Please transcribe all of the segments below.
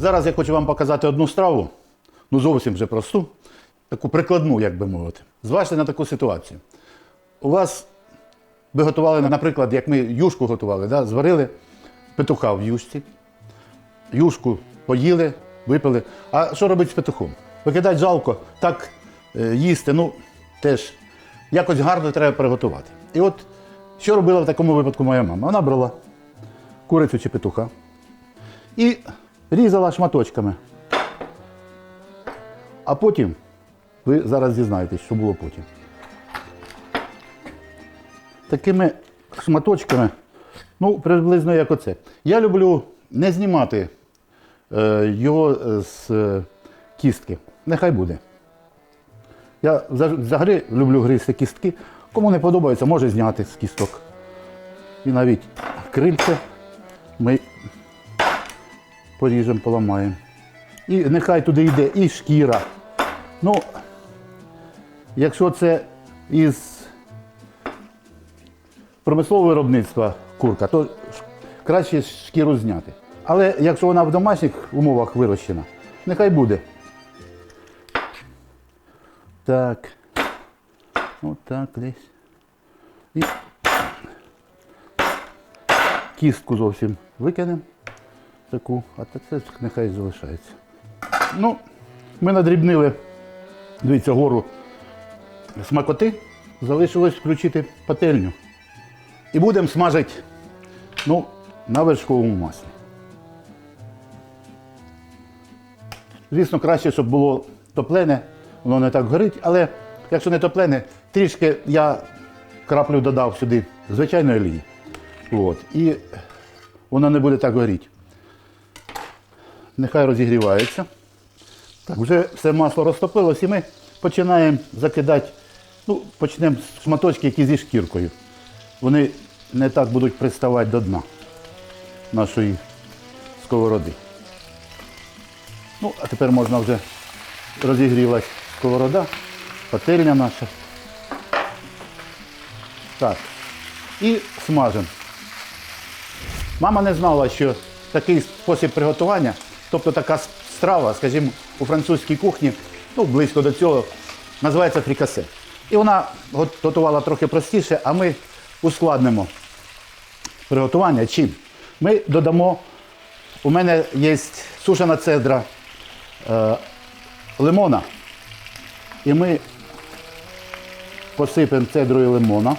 Зараз я хочу вам показати одну страву, ну зовсім вже просту, таку прикладну, як би мовити. Зважте на таку ситуацію. У вас ви готували, наприклад, як ми юшку готували, да? зварили петуха в юшці, юшку поїли, випили. А що робити з петухом? Викидати жалко, так е, їсти, ну теж якось гарно треба приготувати. І от що робила в такому випадку моя мама? Вона брала курицю чи петуха і різала шматочками. А потім, ви зараз дізнаєтесь, що було потім. Такими шматочками, ну, приблизно як оце. Я люблю не знімати е, його з е, кістки. Нехай буде. Я взагалі люблю гризти кістки. Кому не подобається, може зняти з кісток. І навіть крильце ми поріжемо, поламаємо. І нехай туди йде і шкіра. Ну, якщо це із промислового виробництва курка, то краще шкіру зняти. Але якщо вона в домашніх умовах вирощена, нехай буде. Так. Отак десь. І кістку зовсім викинемо. Таку, а це нехай залишається. Ну, ми надрібнили, дивіться, гору смакоти. Залишилось включити пательню. І будемо смажити ну, на вершковому маслі. Звісно, краще, щоб було топлене, воно не так горить, але якщо не топлене, трішки я краплю додав сюди звичайної олії. От, і воно не буде так горіти. Нехай розігрівається. Так, вже все масло розтопилось і ми починаємо закидати, ну, почнемо шматочки, які зі шкіркою. Вони не так будуть приставати до дна нашої сковороди. Ну, а тепер можна вже розігрілась сковорода, пательня наша. Так. І смажемо. Мама не знала, що такий спосіб приготування, тобто така страва, скажімо, у французькій кухні, ну, близько до цього, називається фрікасе. І вона готувала трохи простіше, а ми ускладнимо приготування. Чим? Ми додамо, у мене є сушена цедра е, лимона. І ми посипемо цедрою лимона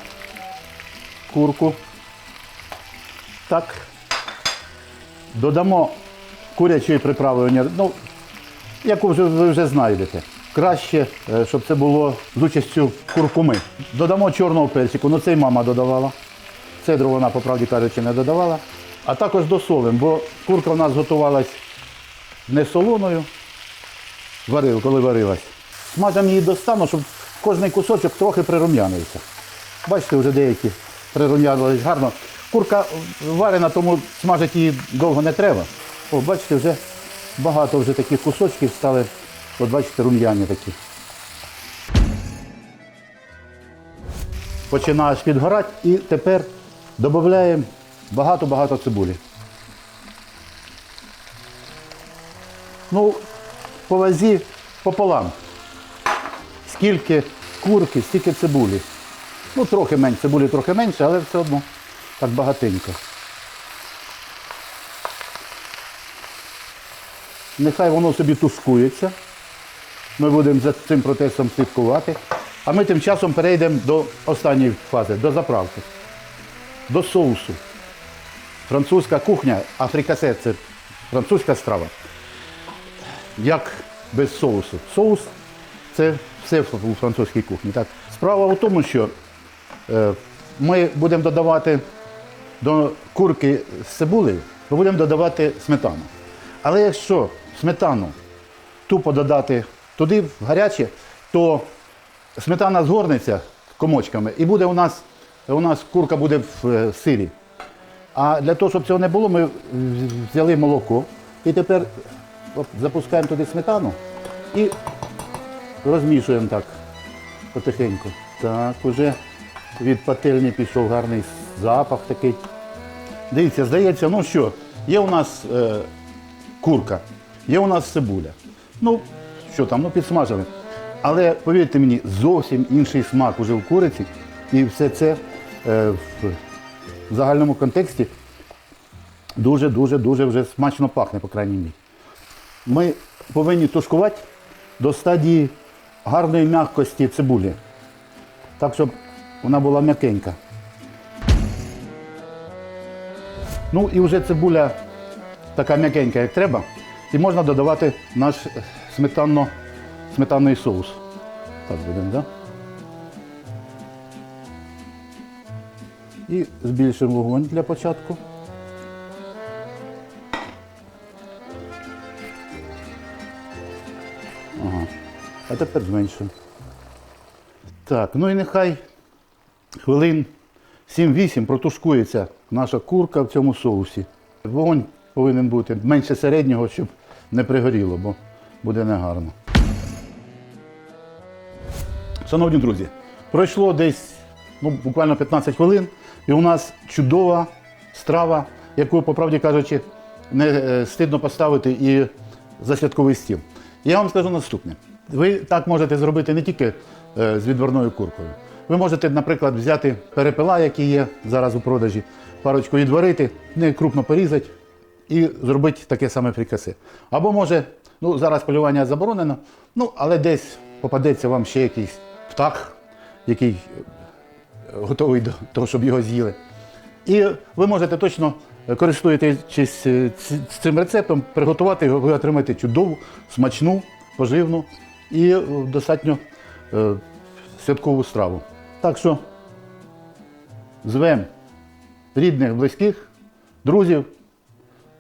курку. Так. Додамо курячої приправи, ну, яку вже ви вже знайдете. Краще, е, щоб це було з участю куркуми. Додамо чорного перчику, ну це й мама додавала. Цедру вона, по правді кажучи, не додавала. А також досолимо, бо курка у нас готувалась не солоною, варив, коли варилась. Смажемо її до стану, щоб кожний кусочок трохи прирум'янився. Бачите, вже деякі прирум'янились гарно. Курка варена, тому смажити її довго не треба. О, бачите, вже багато вже таких кусочків стали. От бачите, рум'яні такі. Починаєш підгорати і тепер додаємо багато-багато цибулі. Ну, по вазі пополам. Скільки курки, стільки цибулі. Ну, трохи менше, цибулі трохи менше, але все одно так багатенько. Нехай воно собі тушкується. Ми будемо за цим процесом слідкувати. А ми тим часом перейдемо до останньої фази, до заправки, до соусу. Французька кухня, а це французька страва. Як без соусу? Соус це все у французькій кухні. Так? Справа в тому, що е, ми будемо додавати до курки з цибулею, ми будемо додавати сметану. Але якщо сметану тупо додати туди в гаряче, то сметана згорнеться комочками і буде у нас, у нас курка буде в е, сирі. А для того, щоб цього не було, ми взяли молоко і тепер запускаємо туди сметану і розмішуємо так потихеньку. Так, уже від пательні пішов гарний запах такий. Дивіться, здається, ну що, є у нас е, курка. Є у нас цибуля. Ну, що там, ну підсмажили. Але повірте мені, зовсім інший смак уже в куриці. І все це е, в загальному контексті дуже-дуже дуже вже смачно пахне, по крайній мірі. Ми повинні тушкувати до стадії гарної м'якості цибулі. Так, щоб вона була м'якенька. Ну і вже цибуля така м'якенька, як треба. І можна додавати наш сметанно, сметанний соус. Так будемо, так? І збільшимо вогонь для початку. Ага. А тепер зменшуємо. Так, ну і нехай хвилин 7-8 протушкується наша курка в цьому соусі. Вогонь повинен бути менше середнього, щоб не пригоріло, бо буде негарно. Шановні друзі, пройшло десь ну, буквально 15 хвилин, і у нас чудова страва, яку, по правді кажучи, не е, стидно поставити і за святковий стіл. Я вам скажу наступне. Ви так можете зробити не тільки е, з відварною куркою. Ви можете, наприклад, взяти перепела, які є зараз у продажі, парочку відварити, не крупно порізати і зробити таке саме фрікасе. Або може, ну зараз полювання заборонено, ну але десь попадеться вам ще якийсь птах, який е, готовий до того, щоб його з'їли. І ви можете точно, е, користуючись е, цим рецептом, приготувати його, ви отримаєте чудову, смачну, поживну і достатньо святкову страву. Так що звемо рідних, близьких, друзів,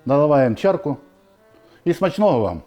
наливаємо чарку і смачного вам!